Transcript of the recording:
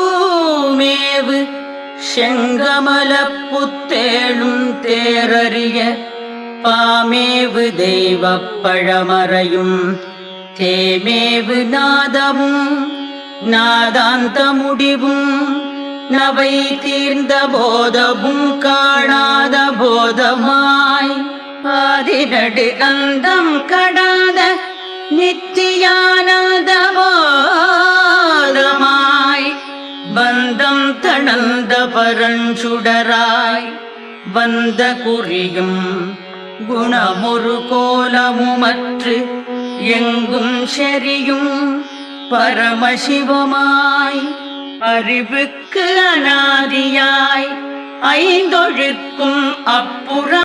பூமேவு செங்கமல புத்தேழும் தேரறிய பாமேவு தெய்வ பழமறையும் தேமேவு நாதமும் நாதாந்த முடிவும் நவை தீர்ந்த போதமும் காணாத போதமாய் பாதிரடு அந்தம் கடாத நித்தியானந்தமாய் பந்தம் தணந்த பரஞ்சுடராய் வந்த குறியும் குணமொரு கோலமுமற்று எங்கும் செரியும் பரமசிவமாய் அறிவுக்கு அனாதியாய் ஐந்தொழுக்கும் அப்புறம்